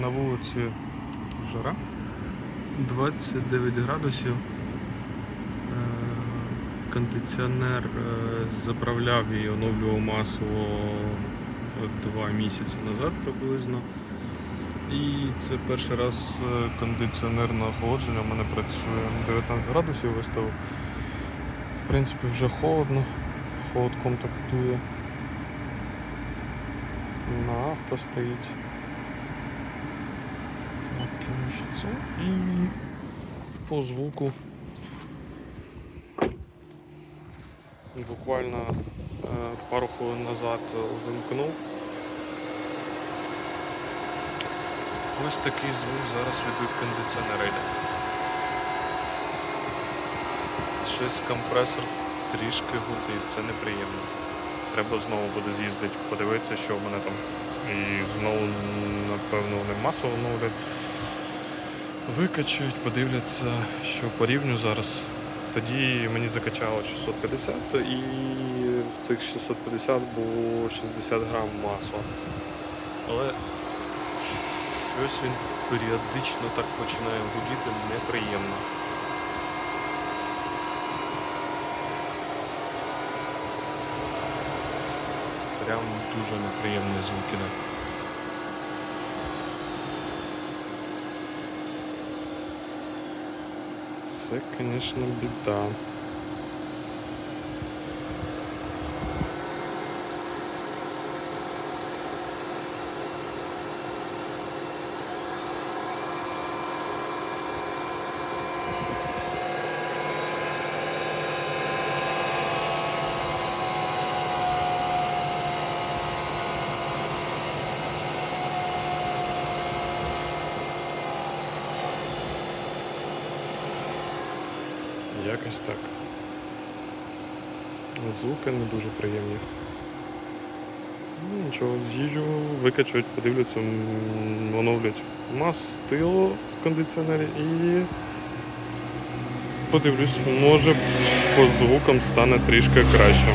На вулиці жара 29 градусів. Е, Кондиціонер е, заправляв і оновлював масло два місяці назад приблизно. І це перший раз е, кондиціонер на охолодження у мене працює 19 градусів виставив. В принципі, вже холодно, холодком так. На авто стоїть. Коротше. І по звуку буквально е, пару хвилин назад вимкнув. Ось такий звук зараз від кондиціонера йде. Щось компресор трішки гудить, це неприємно. Треба знову буде з'їздити, подивитися, що в мене там. І знову, напевно, вони масово оновлять. Викачують, подивляться, що по рівню зараз. Тоді мені закачало 650 і в цих 650 було 60 грам масла. Але щось він періодично так починає гудіти неприємно. Прям дуже неприємний звук іде. Це, звісно, біда. Якось так. Звуки не дуже приємні. Ну, нічого, з'їжджу, викачують, подивляться, оновлять мастило в кондиціонері і подивлюсь, може по звукам стане трішки краще.